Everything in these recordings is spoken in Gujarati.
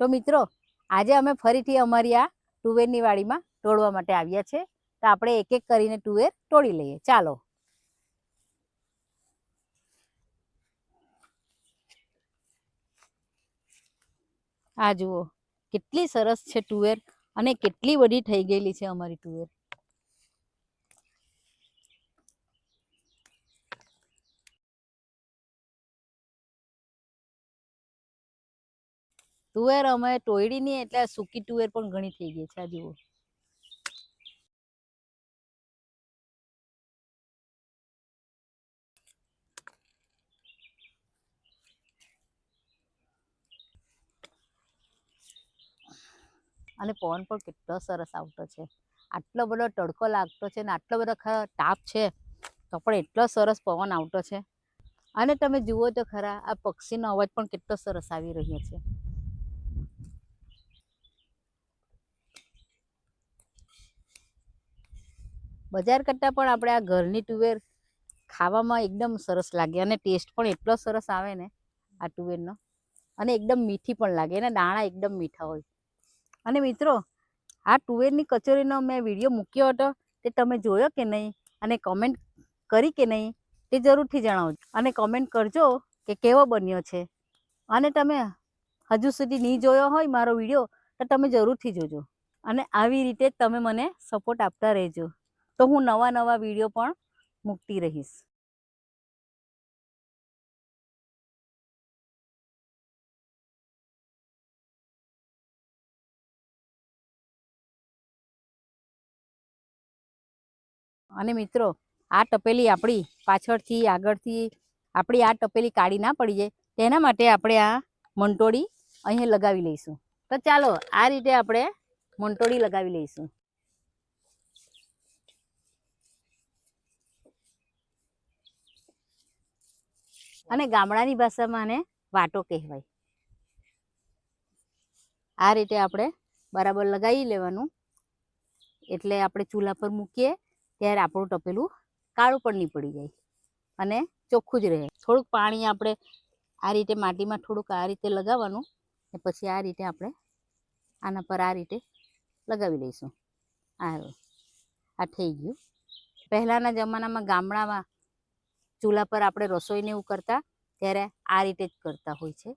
તો મિત્રો, આજે અમે ફરીથી અમારી આ તુવેરની વાડીમાં તોડવા માટે આવ્યા છે. તો આપણે એક એક કરીને તુવેર તોડી લઈએ. ચાલો. આ જુઓ, કેટલી સરસ છે તુવેર અને કેટલી બધી થઈ ગયેલી છે અમારી તુવેર. તુવેર અમે ટોયડી ની એટલે સૂકી તુવેર પણ ઘણી થઈ ગઈ છે જુઓ. અને પવન પણ કેટલો સરસ આવતો છે. આટલો બધો તડકો લાગતો છે ને આટલો બધો ખરા તાપ છે, તો પણ એટલો સરસ પવન આવતો છે. અને તમે જુઓ તો ખરા આ પક્ષીનો અવાજ પણ કેટલો સરસ આવી રહ્યો છે. બજાર કરતાં પણ આપણે આ ઘરની તુવેર ખાવામાં એકદમ સરસ લાગે અને ટેસ્ટ પણ એટલો સરસ આવે ને આ તુવેરનો. અને એકદમ મીઠી પણ લાગે એના દાણા એકદમ મીઠા હોય. અને મિત્રો, આ તુવેરની કચોરીનો મેં વીડિયો મૂક્યો હતો, તે તમે જોયો કે નહીં? અને કમેન્ટ કરી કે નહીં? તે જરૂરથી જણાવજો. અને કમેન્ટ કરજો કે કેવો બન્યો છે? અને તમે હજુ સુધી નહીં જોયો હોય મારો વીડિયો, તો તમે જરૂરથી જોજો. અને આવી રીતે તમે મને સપોર્ટ આપતા રહેજો. તો હું નવા નવા વીડિયો પણ મૂકતી રહીશ. અને મિત્રો, આ ટપેલી આપણી પાછળથી આગળથી, આપણી આ ટપેલી કાઢી ના પડી જાય, તેના માટે આપણે આ મંટોળી અહીં લગાવી લઈશું. તો ચાલો, આ રીતે આપણે મંટોળી લગાવી લઈશું. અને ગામડાની ભાષામાં આને વાટો કહેવાય. આ રીતે આપણે બરાબર લગાવી લેવાનું. એટલે આપણે ચૂલા પર મૂકીએ, ત્યારે આપણું ટપેલું કાળું પણ નહીં પડી જાય અને ચોખ્ખું જ રહે. થોડુંક પાણી આપણે આ રીતે માટીમાં થોડુંક આ રીતે લગાવવાનું ને પછી આ રીતે આપણે આના પર આ રીતે લગાવી લઈશું. આ આ થઈ ગયું. પહેલાંના જમાનામાં ગામડામાં ચૂલા પર આપણે રસોઈને એવું કરતા ત્યારે આ રીતે જ કરતા હોય છે.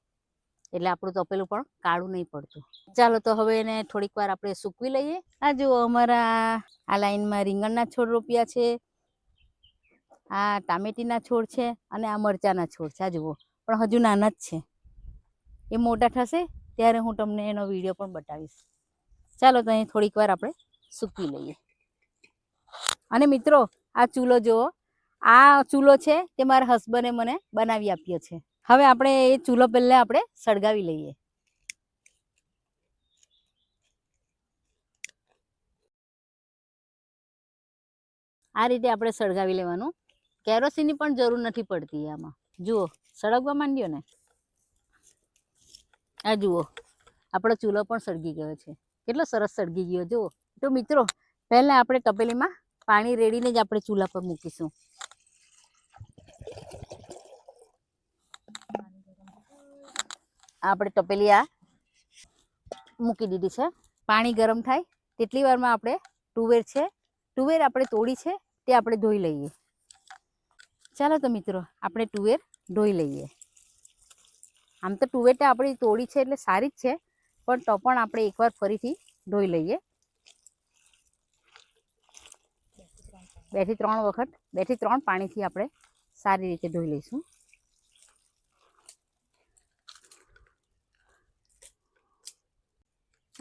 એટલે આપણું તપેલું પણ કાળું નહીં પડતું. ચાલો તો હવે એને થોડીક વાર આપણે સૂકવી લઈએ. આ જુઓ અમારા આ લાઈનમાં રીંગણના છોડ રોપ્યા છે. આ ટામેટીના છોડ છે અને આ મરચાના છોડ છે. આ જુઓ. પણ હજુ નાના જ છે. એ મોટા થશે ત્યારે હું તમને એનો વીડિયો પણ બતાવીશ. ચાલો તો અહીં થોડીક વાર આપણે સૂકવી લઈએ. અને મિત્રો, આ ચૂલો જુઓ. આ ચૂલો છે તે મારા હસબન્ડે મને બનાવી આપ્યો છે. હવે આપણે એ ચૂલો પહેલા આપણે સળગાવી લઈએ. આ રીતે આપણે સળગાવી લેવાનું. કેરોસીનની પણ જરૂર નથી પડતી આમાં. જુઓ, સળગવા માંડ્યો ને? આ જુઓ, આપણો ચૂલો પણ સળગી ગયો છે. કેટલો સરસ સળગી ગયો, જુઓ. તો મિત્રો, પહેલા આપણે તપેલીમાં પાણી રેડીને જ આપણે ચૂલા પર મૂકીશું. આપણે તપેલી આ મૂકી દીધી છે. પાણી ગરમ થાય તેટલી વારમાં આપણે તુવેર છે. તુવેર આપણે તોડી છે તે આપણે ધોઈ લઈએ. ચાલો તો મિત્રો, આપણે તુવેર ધોઈ લઈએ. આમ તો તુવેર તો આપણી તોડી છે એટલે સારી જ છે, પણ તો પણ આપણે એકવાર ફરીથી ધોઈ લઈએ. બેથી ત્રણ વખત, બેથી ત્રણ પાણીથી આપણે સારી રીતે ધોઈ લઈશું.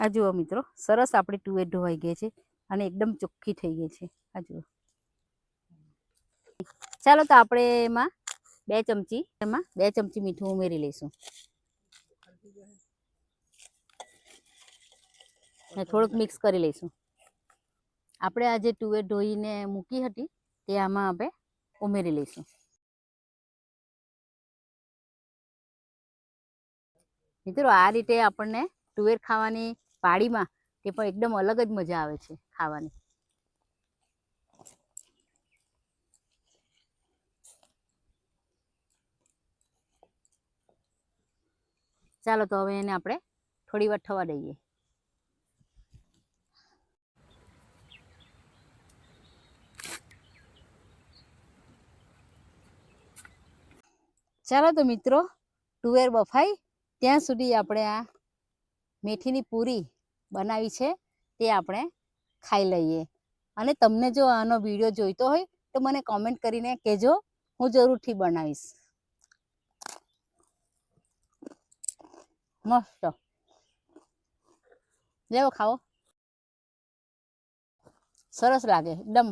આ જુઓ મિત્રો, સરસ આપણી ટુવેર ધોવાઈ ગઈ છે અને એકદમ ચોખ્ખી થઈ ગઈ છે. આ જુઓ. ચાલો તો આપણે એમાં બે ચમચી, એમાં બે ચમચી મીઠું ઉમેરી લઈશું. ને થોડુંક મિક્સ કરી લઈશું. આપણે આ જે તુવેર ધોઈને મૂકી હતી, તે આમાં આપણે ઉમેરી લઈશું. મિત્રો, આ રીતે આપણને તુવેર ખાવાની પાડીમાં તે પણ એકદમ અલગ જ મજા આવે છે ખાવાની. ચાલો તો હવે એને આપણે થોડી વાર થવા દઈએ. ચાલો તો મિત્રો, તુવેર બફાઈ, ત્યાં સુધી આપણે આ મેથીની પૂરી બનાવી છે, તે આપણે ખાઈ લઈએ. અને તમને જો આનો વીડિયો જોઈતો હોય, તો મને કોમેન્ટ કરીને કહેજો, હું જરૂરથી બનાવીશ. મસ્ત. લેવો ખાવો. સરસ લાગે, એકદમ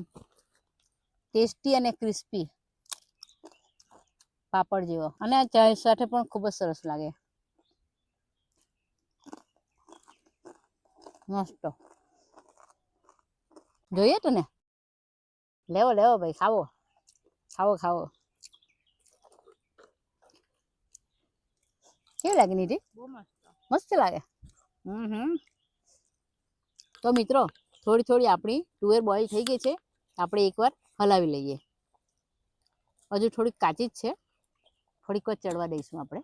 ટેસ્ટી અને ક્રિસ્પી. પાપડ જેવો. અને ચા સાથે પણ ખૂબ જ સરસ લાગે. મસ્ત. જોઈએ તને લેવો લેવો ભાઈ ખાવો. ખાવો ખાવો. કેવી લાગે નીતિ મસ્ત લાગે? હમ હમ. તો મિત્રો થોડી થોડી આપણી તુવેર બોઇલ થઈ ગઈ છે. આપણે એકવાર હલાવી લઈએ. હજુ થોડીક કાચી જ છે. થોડીક વાર ચડવા દઈશું આપણે.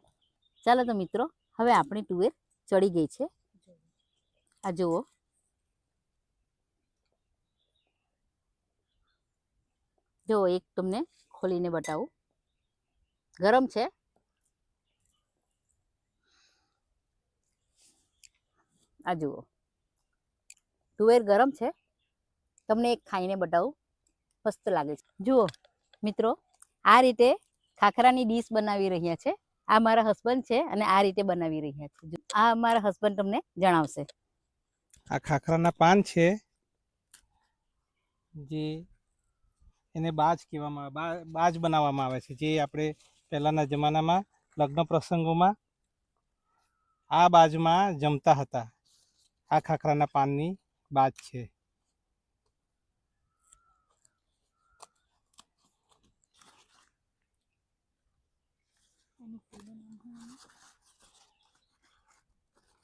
ચાલો તો મિત્રો હવે આપણી તુવેર ચડી ગઈ છે. આ જુઓ. જો એક તમને ખોલીને બતાવું. ગરમ છે? આ જુઓ. તુવેર ગરમ છે? તમને એક ખાઈને બતાવું. મસ્ત લાગે છે. જુઓ, મિત્રો, આ રીતે ખાખરાની ડીશ બનાવી રહ્યા છે. આ મારા હસબન્ડ છે અને આ રીતે બનાવી રહ્યા છે. આ મારા હસબન્ડ તમને જણાવશે. આ ખાખરાના પાન છે, જે એને બાજ કહેવામાં આવે બાજ બનાવવામાં આવે છે, જે આપણે પહેલાંના જમાનામાં લગ્ન પ્રસંગોમાં આ બાજમાં જમતા હતા. આ ખાખરાના પાનની બાજ છે.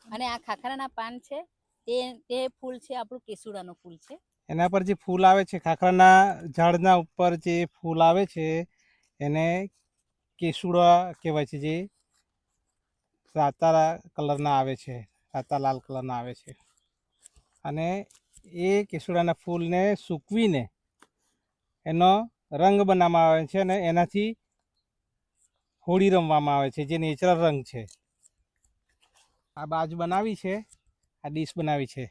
અને આ ખાખરાના પાન છે તે તે ફૂલ છે, આપણું કેસુડાનું ફૂલ છે. એના પર જે ફૂલ આવે છે, ખાખરાના ઝાડના ઉપર જે ફૂલ આવે છે, એને કેસુડા કહેવાય છે, જે રાતા કલરના આવે છે રાતા લાલ કલરના આવે છે. અને એ કેસુડાના ફૂલને સૂકવીને એનો રંગ બનાવવામાં આવે છે અને એનાથી હોળી રમવામાં આવે છે, જે નેચરલ રંગ છે. આ બાજ બનાવી છે. આ ડીશ બનાવી છે.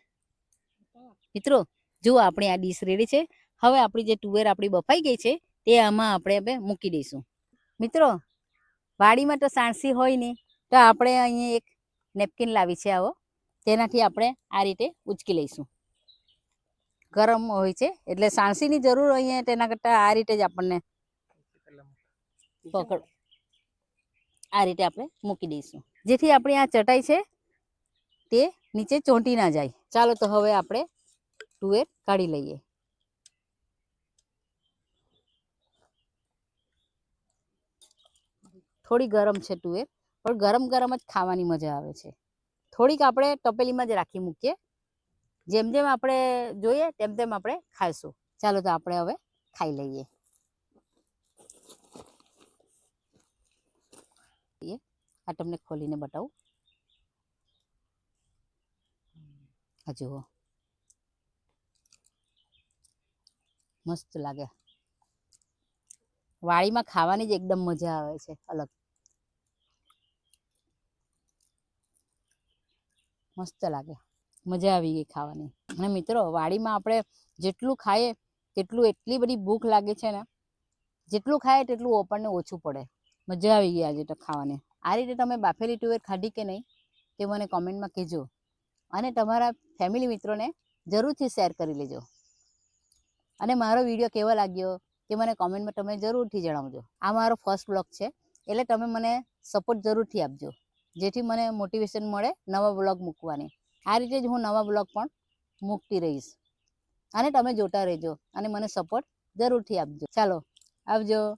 મિત્રો જુઓ આપણી આ ડીશ રેડી છે, હવે આપણી જે તુવેર આપણી બફાઈ ગઈ છે, તે આમાં આપણે હવે મૂકી દઈશું. મિત્રો, વાડીમાં તો સાણસી હોય નહીં, તો આપણે અહીંયા એક નેપકિન લાવી છે આવો, તેનાથી આપણે આ રીતે ઉચકી લઈશું. ગરમ હોય છે, એટલે સાણસીની જરૂર અહીંયા, તેના કરતાં આ રીતે જ આપણને પકડ આ રીતે આપણે મૂકી દઈશું. જેથી આપણી આ ચટાઈ છે, તે નીચે ચોંટી ના જાય. ચાલો તો હવે આપણે તુવેર કાઢી લઈએ. થોડી ગરમ છે તુવેર, પણ ગરમ ગરમ જ ખાવાની મજા આવે છે. થોડીક આપણે તપેલીમાં જ રાખી મૂકીએ. જેમ જેમ આપણે જોઈએ તેમ તેમ આપણે ખાઈશું. ચાલો તો આપણે હવે ખાઈ લઈએ. આ તમને ખોલીને બતાવું. આ જુઓ. મસ્ત લાગે. વાડીમાં ખાવાની જ એકદમ મજા આવે છે, અલગ. મસ્ત લાગે. મજા આવી ગઈ ખાવાની. અને મિત્રો, વાડીમાં આપણે જેટલું ખાઈએ તેટલું એટલી બધી ભૂખ લાગે છે ને, જેટલું ખાઈએ તેટલું આપણને ઓછું પડે. મજા આવી ગઈ આજે તો ખાવાની. આ રીતે તમે બાફેલી તુવેર ખાધી કે નહીં તે મને કોમેન્ટમાં કહેજો. અને તમારા ફેમિલી મિત્રોને જરૂરથી શેર કરી લેજો. અને મારો વીડિયો કેવો લાગ્યો તે મને કોમેન્ટમાં તમે જરૂરથી જણાવજો. આ મારો ફર્સ્ટ બ્લોગ છે, એટલે તમે મને સપોર્ટ જરૂરથી આપજો. જેથી મને મોટિવેશન મળે નવા બ્લોગ મૂકવાની. આ રીતે જ હું નવા બ્લોગ પણ મૂકતી રહીશ. અને તમે જોતા રહેજો અને મને સપોર્ટ જરૂરથી આપજો. ચાલો, આવજો.